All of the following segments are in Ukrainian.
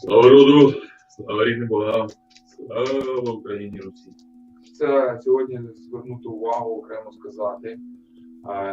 Слава роду, слава рідним богам, слава Україні Русі. Це сьогодні звернути увагу, окремо сказати.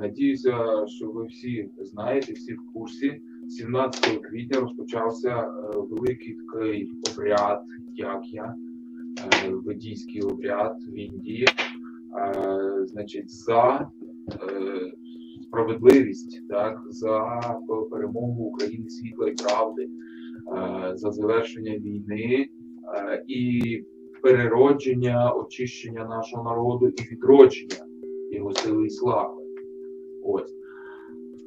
Надіюся, що ви всі знаєте, всі в курсі. 17 квітня розпочався е, великий такий обряд, як я, е, ведійський обряд в Індії. Значить, за е, справедливість, так, за перемогу України світла і правди, за завершення війни е, і переродження, очищення нашого народу і відродження його сили і слави. Ось.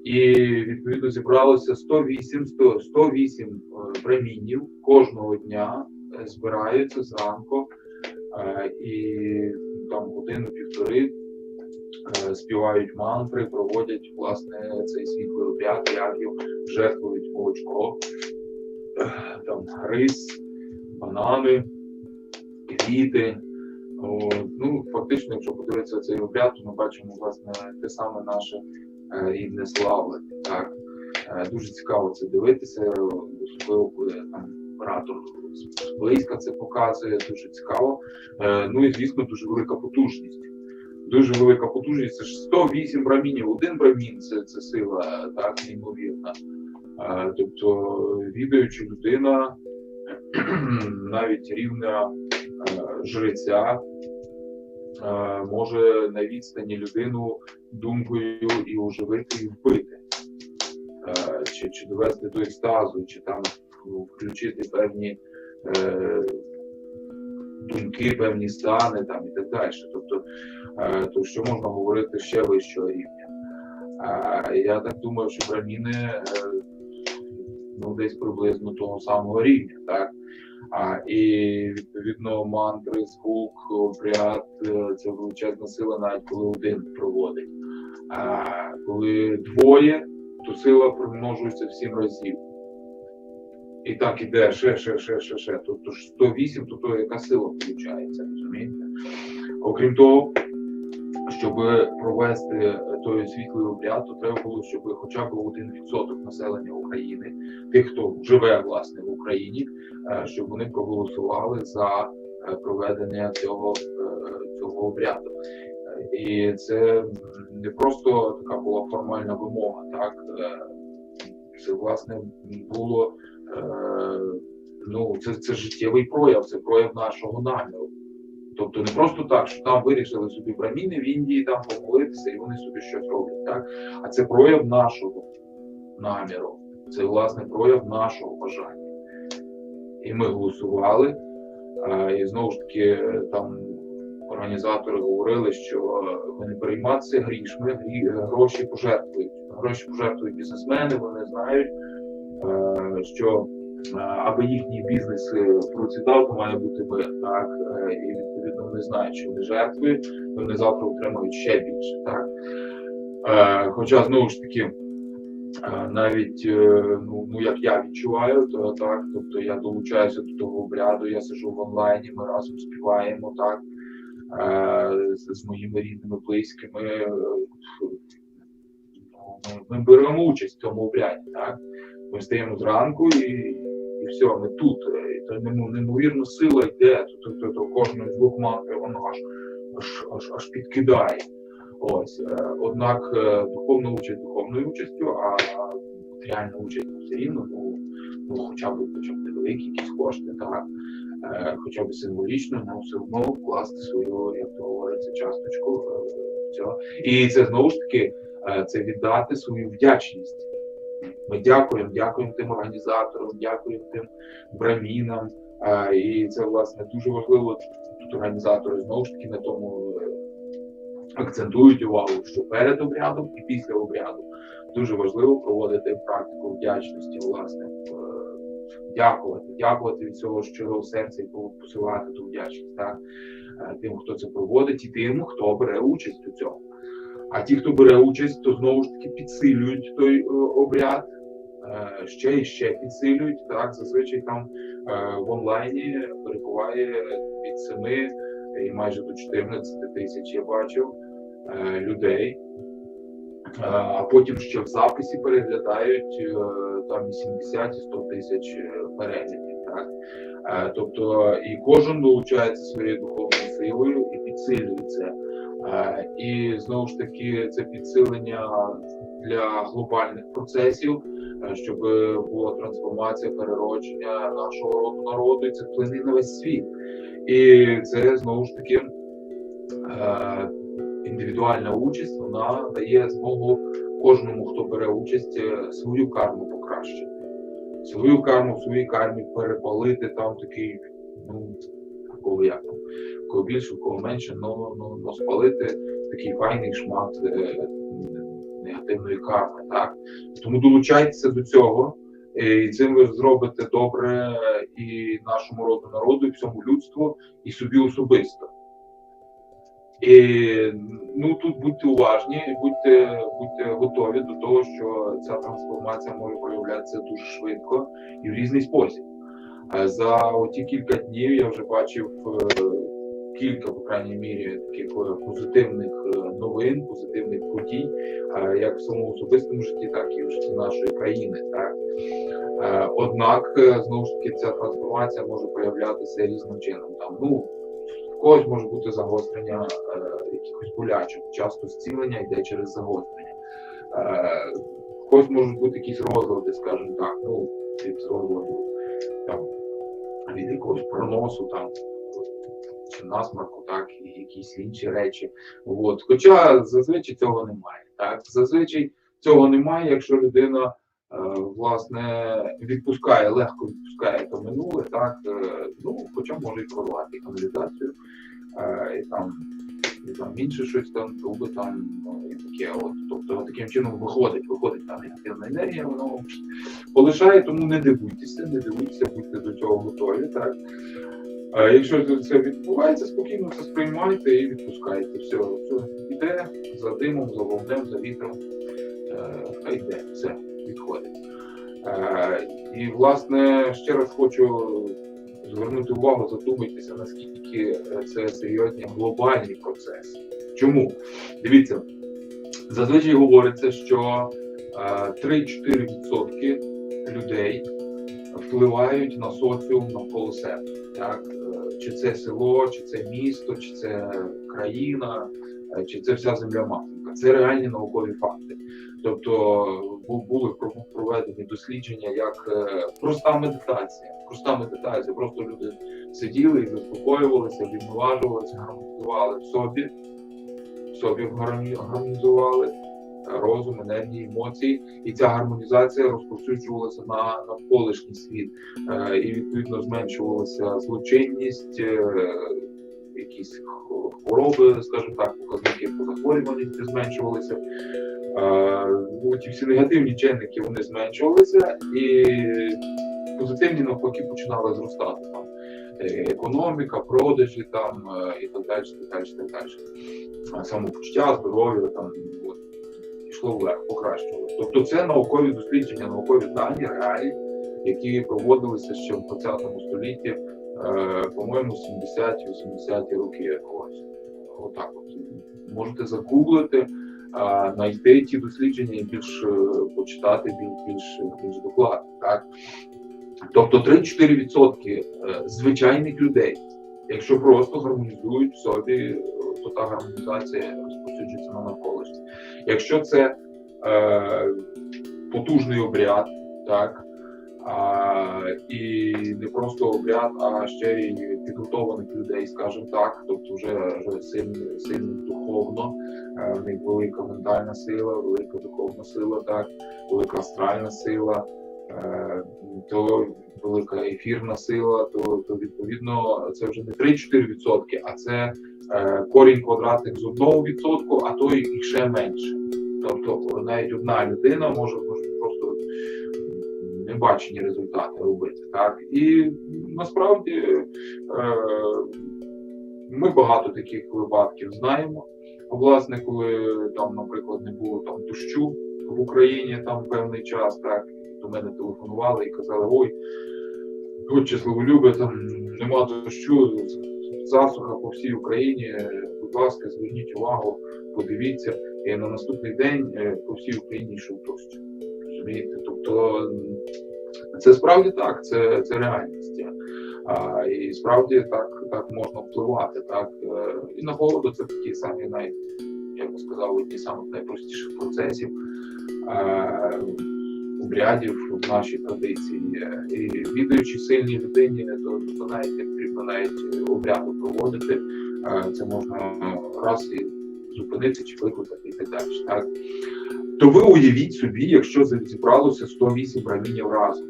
І відповідно зібралося 108, 100, 108 е, брамінів кожного дня е, збираються зранку е, і там годину-півтори е, співають мантри, проводять власне цей світлий обряд, ягів, жертвують молочко, е, там рис, банани, квіти. О, ну, фактично, якщо подивитися цей обряд, то ми бачимо власне те саме наше е, рідне славлення. Так? Е, дуже цікаво це дивитися, особливо коли там оператор зблизька це показує, дуже цікаво. Е, ну і звісно, дуже велика потужність. Дуже велика потужність. Це ж 108 брамінів. Один брамін це, це сила так, неймовірна. Тобто, відаючи людина, навіть рівня жреця може на відстані людину думкою і оживити, і вбити, чи, чи довести до екстазу, чи там включити певні е, думки, певні стани там, і так далі. Тобто, е, то що можна говорити ще вищого рівня. Я так думаю, що браміни е, ну, десь приблизно того самого рівня. так? А, і відповідно мантри, звук, обряд е, це величезна сила, навіть коли один проводить. А коли двоє, то сила примножується в сім разів. І так іде ще, ще, ще, ще, ще. Тобто 108, то, то яка сила виходить, розумієте? Окрім того, щоб провести той світлий обряд, то треба було, щоб хоча б 1% населення України, тих, хто живе власне в Україні, е, щоб вони проголосували за е, проведення цього, е, цього обряду. І це не просто така була формальна вимога, так це власне було ну це, це життєвий прояв, це прояв нашого наміру. Тобто не просто так, що там вирішили собі браміни в Індії там помолитися, і вони собі щось роблять, так? А це прояв нашого наміру, це власне прояв нашого бажання. І ми голосували, е, і знову ж таки е, там організатори говорили, що ви не перейматися грішми, грі- гроші пожертвують. Гроші пожертвують бізнесмени, вони знають, е, що е, аби їхній бізнес е, процвітав, то має бути мир. Так? Е, І відповідно вони знають, що вони то вони завтра отримають ще більше. Так? Е, Хоча знову ж таки. Навіть ну, ну як я відчуваю, то так, тобто я долучаюся до того обряду, я сиджу в онлайні, ми разом співаємо так з, з моїми рідними, близькими. ну, ми беремо участь в цьому обряді, так? Ми стаємо зранку і, і все, ми тут. Е, І немо- неймовірна сила йде, то, то, то, то кожної з двох мантри воно аж, аж, аж, аж підкидає. Ось. е, Однак е, духовна участь духовною участю, а матеріальна участь ну, все рівно, ну, ну хоча б хоча б невеликі якісь кошти, так, е, хоча б символічно, але все одно вкласти свою, як то говориться, часточку е, цього. І це знову ж таки е, це віддати свою вдячність. Ми дякуємо, дякуємо тим організаторам, дякуємо тим брамінам. І це власне дуже важливо. Тут організатори знову ж таки на тому е, акцентують увагу, що перед обрядом і після обряду дуже важливо проводити практику вдячності, власне, е, дякувати, дякувати від цього щирого серця і посилати ту вдячність так, е, тим, хто це проводить, і тим, хто бере участь у цьому. А ті, хто бере участь, то знову ж таки підсилюють той е, обряд, е, ще і ще підсилюють. Так, зазвичай там е, в онлайні перебуває від 7 і майже до 14 тисяч я бачив людей. А потім ще в записі переглядають там і 70 і 100 тисяч переглядів. Так? Тобто і кожен долучається своєю духовною силою і підсилює це. Е, І знову ж таки, це підсилення для глобальних процесів, е, щоб була трансформація, переродження нашого роду народу, і це вплине на весь світ. І це знову ж таки е, індивідуальна участь, вона дає змогу кожному, хто бере участь, е, свою карму покращити. Свою карму в своїй кармі перепалити там такий, ну, кого як кого більше, кого менше, ну, ну, ну спалити такий файний шмат е, негативної карми. Так? Тому долучайтеся до цього. е, І цим ви зробите добре і нашому роду народу, і всьому людству, і собі особисто. І ну тут будьте уважні, будьте, будьте готові до того, що ця трансформація може проявлятися дуже швидко і в різний спосіб. Е, За оті кілька днів я вже бачив кілька, по крайній мірі, таких е, позитивних е, новин, позитивних подій, е, як в самому особистому житті, так і в житті нашої країни. Так однак знову ж таки ця трансформація може проявлятися різним чином. Там ну в когось може бути загострення якихось болячок, часто зцілення йде через загострення. В когось можуть бути якісь розлади, скажімо так, ну від розладу там від якогось проносу там чи насморку, так, і якісь інші речі. От. Хоча зазвичай цього немає. Так? Зазвичай цього немає, якщо людина е, власне відпускає, легко відпускає то минуле, так, е, ну, хоча може і прорвати каналізацію, е, і там, і там інше щось там, труби там, ну, і таке. От. Тобто таким чином виходить, виходить та негативна енергія, воно полишає, тому не дивуйтеся, не дивуйтеся, будьте до цього готові. Так? А якщо це відбувається, спокійно це сприймайте і відпускайте. Все, все йде за димом, за вогнем, за вітром. Е, Хай йде, все, відходить. Е, І, власне, ще раз хочу звернути увагу, задумайтеся, наскільки це серйозні глобальні процеси. Чому? Дивіться, зазвичай говориться, що е, 3-4% людей впливають на соціум навколо себе. Так? Е, Чи це село, чи це місто, чи це країна, е, чи це вся земля матінка. Це реальні наукові факти. Тобто були проведені дослідження як е, проста медитація. Проста медитація. Просто люди сиділи і заспокоювалися, відноважувалися, гармонізували в собі, в собі гармоні- гармонізували розум, енергії, емоції, і ця гармонізація розповсюджувалася на навколишній світ, Е, і відповідно зменшувалася злочинність, е, якісь хвороби, скажімо так, показники по захворюваності зменшувалися. Е, ну, Ті всі негативні чинники вони зменшувалися, і позитивні навпаки починали зростати там. Економіка, продажі там і так далі, так далі, так далі. Самопочуття, здоров'я там от, йшло вверх, покращувалося. Тобто це наукові дослідження, наукові дані, реалії, які проводилися ще в 20 столітті, е, по-моєму, 70-80-ті роки. Ось отак от. Можете загуглити, знайти ті дослідження і більш е, почитати більш, більш, більш докладно. Так? Тобто 3-4% е, звичайних людей, якщо просто гармонізують в собі, е, то та гармонізація розповсюджується на навколишність. Якщо це е, потужний обряд, так, а, і не просто обряд, а ще й підготованих людей, скажімо так, тобто вже, вже сильно, сильно духовно, е, в них велика ментальна сила, велика духовна сила, так, велика астральна сила, то велика ефірна сила, то, то відповідно це вже не 3-4%, а це е, корінь квадратних з 1%, а то і ще менше. Тобто навіть одна людина може, може просто небачені результати робити. Так? І насправді е, ми багато таких випадків знаємо. Власне, коли там, наприклад, не було там дощу в Україні там певний час, так до мене телефонували і казали, ой, будьте славолюби, там нема дощу, засуха по всій Україні. Будь ласка, зверніть увагу, подивіться. І на наступний день е, по всій Україні йшов дощ. Розумієте? Тобто це справді так, це, це реальність. А, і справді так, так можна впливати. Так? Е, І на погоду це такі самі най, я би сказав, одні з найпростіших процесів. Е, Обрядів в нашій традиції. І відаючи сильній людині, то, то навіть не потрібно навіть обряду проводити. Е, Це можна раз і зупинитися чи викликати і так далі. Так? То ви уявіть собі, якщо зібралося 108 брамінів разом.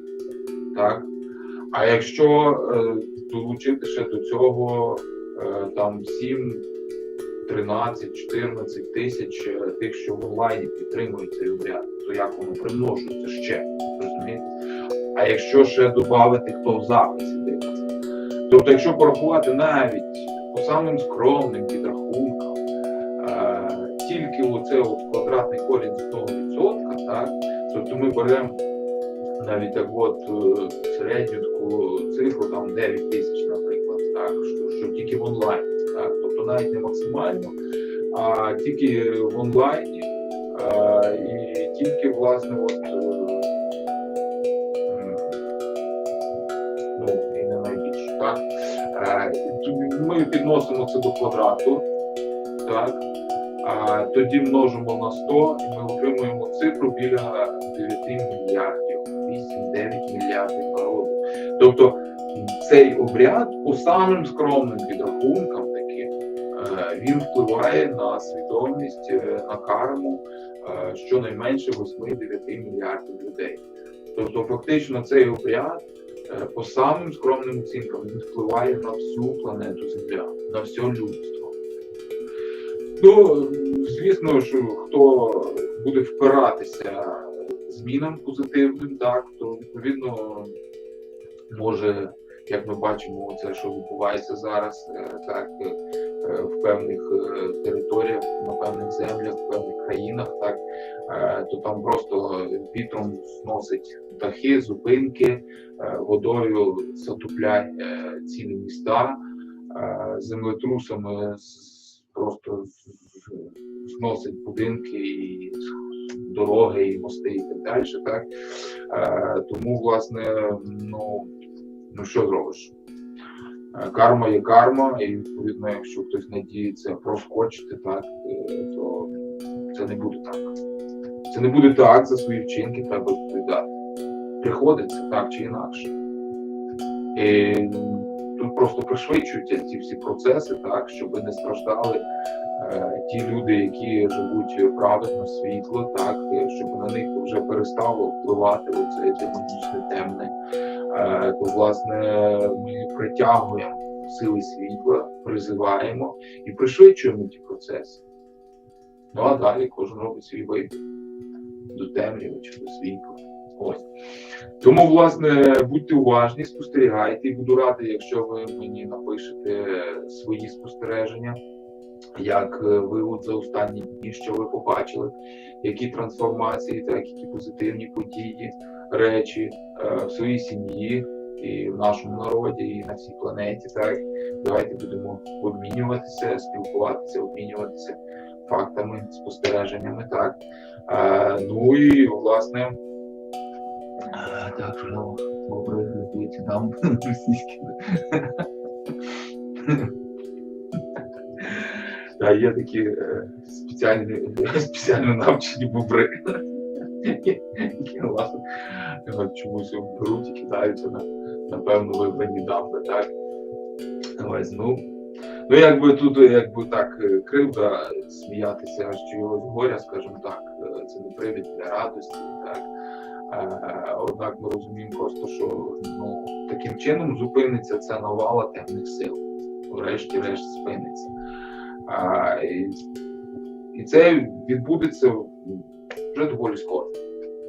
Так? А якщо е, долучити ще до цього е, там 7, 13, 14 тисяч е, тих, що в онлайні підтримують цей обряд, то як воно примножується ще? Розумієте? А якщо ще додати, хто в записі дивиться. Тобто, якщо порахувати навіть по самим скромним підрахункам, е, тільки оце от квадратний корінь з одного відсотка, так, тобто ми беремо навіть так от е, середню таку цифру, там 9 тисяч, наприклад, так, що, що тільки в онлайні, так, тобто не максимально, а тільки в онлайні, е, і тільки, власне, от, е, ну, так. Е, Ми підносимо це до квадрату, так, а тоді множимо на 100 і ми отримуємо цифру біля 9 мільярдів, 8-9 мільярдів народу. Тобто цей обряд по самим скромним підрахункам е, він впливає на свідомість, е, на карму е, щонайменше 8-9 мільярдів людей. Тобто, фактично, цей обряд е, по самим скромним оцінкам він впливає на всю планету Земля, на все людство. Ну, звісно, що хто буде впиратися змінам позитивним, так, то відповідно може, як ми бачимо, це, що відбувається зараз, е, так, е, в певних е, територіях, на певних землях, в певних країнах, так, е, то там просто вітром зносить дахи, зупинки, е, водою затопляє е, цілі міста, е, землетрусами просто зносить будинки і дороги, і мости, і так далі. Так? Е, Тому, власне, ну, ну що зробиш? Е, Карма є карма, і відповідно, якщо хтось надіється проскочити, так, е, то це не буде так. Це не буде так, за свої вчинки треба відповідати. Приходиться так чи інакше. І тут просто пришвидшуються ці всі процеси, так, щоб не страждали е, ті люди, які живуть праведно світло, так, е, щоб на них вже перестало впливати оце демонічне темне. Е, то власне ми притягуємо сили світла, призиваємо і пришвидшуємо ті процеси. Ну а далі кожен робить свій вибір до темряви чи до світла. Ось. Тому, власне, будьте уважні, спостерігайте, і буду радий, якщо ви мені напишете свої спостереження, як е, ви от за останні дні, що ви побачили, які трансформації, так, які позитивні події, речі е, в своїй сім'ї і в нашому народі, і на всій планеті. Так, давайте будемо обмінюватися, спілкуватися, обмінюватися фактами, спостереженнями. Так. Е, ну і власне. е, Так, що добре, готується нам російські. Так, є такі спеціально навчені бобри. Е, чомусь беруть і кидаються на, на певно вибрані дамби, так? Ось, ну, ну, якби тут якби так е, кривда сміятися аж чогось горя, скажімо так, е, це не привід для радості, так. Однак ми розуміємо просто, що ну, таким чином зупиниться ця навала темних сил. Врешті-решт спиниться. А, і, і це відбудеться вже доволі скоро.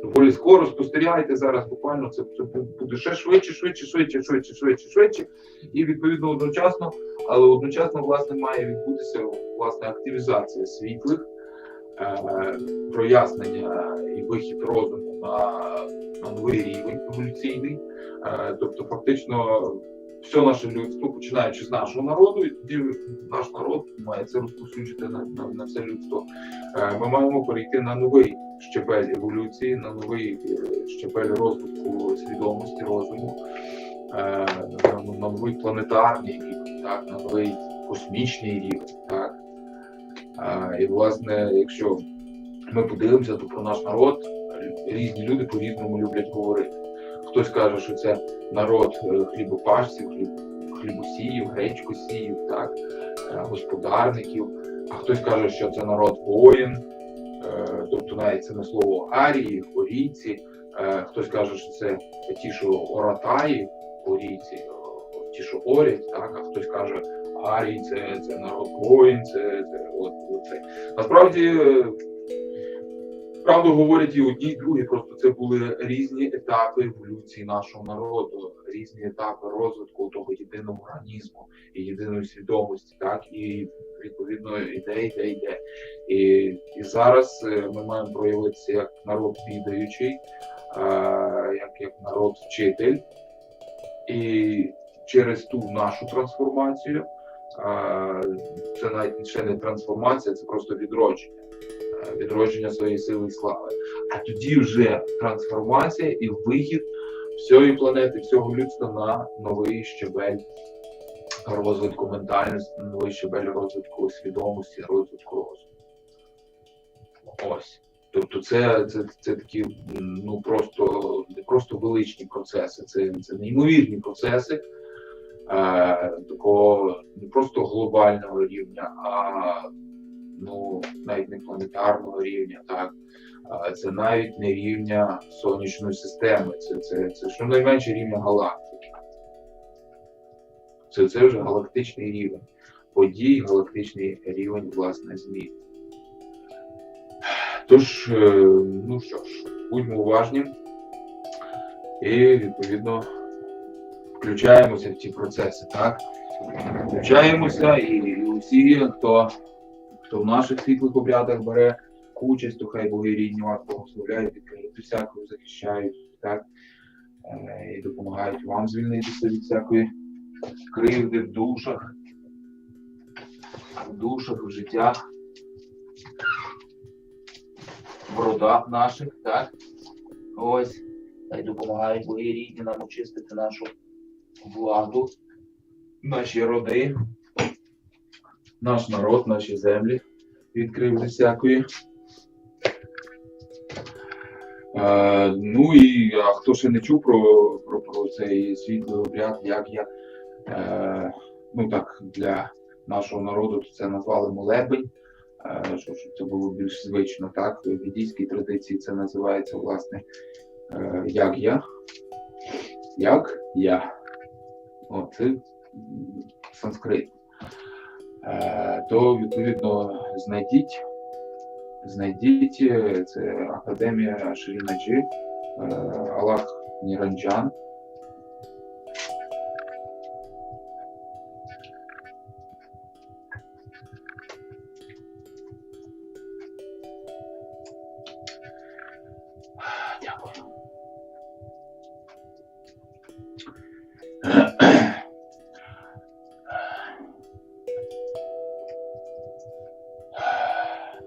Доволі скоро спостерігайте зараз, буквально це, це буде ще швидше, швидше, швидше, швидше, швидше, швидше. І відповідно одночасно, але одночасно власне має відбутися власне активізація світлих, е, прояснення і вихід розуму на, на новий рівень еволюційний. Е, тобто, фактично, все наше людство, починаючи з нашого народу, і тоді наш народ має це розповсюджити на, на, на все людство. Е, Ми маємо перейти на новий щебель еволюції, на новий е, щебель розвитку свідомості, розуму. Е, на новий планетарний рівень, так, на новий космічний рівень. Так. І власне, якщо ми подивимося, то про наш народ різні люди по-різному люблять говорити. Хтось каже, що це народ хлібопашців, хліб, хлібосіїв, гречкосіїв, так, е, господарників, а хтось каже, що це народ воїн, е, тобто навіть не слово арії, орійці. Е, Хтось каже, що це ті, що оратаї, орійці, е, ті, що орять, так, а хтось каже, арій це, це народ воїн, це, це от, це. Насправді, правду говорять і одні, і другі, просто це були різні етапи еволюції нашого народу, різні етапи розвитку того єдиного організму і єдиної свідомості, так, і відповідно іде, йде, йде. І, і зараз е, ми маємо проявитися як народ відаючий, е, як, як народ вчитель. І через ту нашу трансформацію, е, це навіть ще не трансформація, це просто відродження. Відродження своєї сили і слави. А тоді вже трансформація і вихід всієї планети, всього людства на новий щебель розвитку ментальності, новий щебель розвитку свідомості, розвитку розуму. Ось. Тобто це, це, це такі ну просто просто величні процеси, це, це неймовірні процеси е, такого не просто глобального рівня, а ну навіть не планетарного рівня, так. Це навіть не рівня сонячної системи, це, це, це щонайменше рівня галактики. Це, це вже галактичний рівень подій, галактичний рівень власне змін. Тож, е, ну що ж, будьмо уважні і відповідно включаємося в ці процеси, так? Включаємося і, і усі, хто, хто в наших світлих обрядах бере участь, то хай боги рідні вас благословляють, відкриють всякого захищають, так? Е, І допомагають вам звільнитися від всякої кривди в душах, в душах, в життях, в родах наших, так? Ось. Та й допомагають боги рідні нам очистити нашу владу, наші роди, наш народ, наші землі від кривди всякої. Е, ну і а хто ще не чув про, про, про цей світлий обряд, як я е, ну так для нашого народу це назвали молебень, е, щоб, це було більш звично. Так, в індійській традиції це називається власне е, як я. Як я. О, це санскрит. Е, то відповідно знайдіть. Знайдіть е, це Академія Шрінаджі, е, Аллах Ніранджан.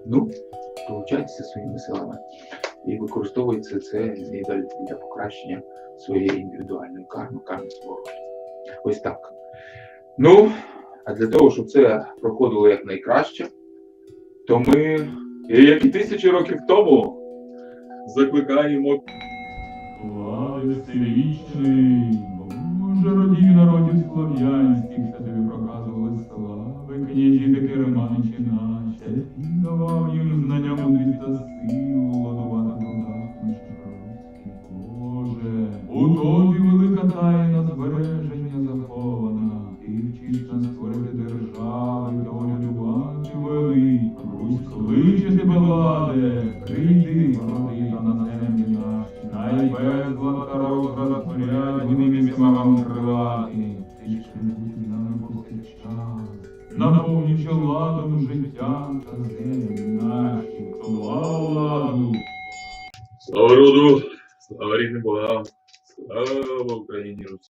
Ну, долучайтеся своїми силами і використовуйте це для, покращення своєї індивідуальної карми, карми свого. Ось так. Ну, а для того, щоб це проходило якнайкраще, то ми, як і тисячі років тому, закликаємо Слави всевічний, Боже родів народів слов'янських, що тобі проказували слави, княжі та керманичі наші, давав їм знання мудрість та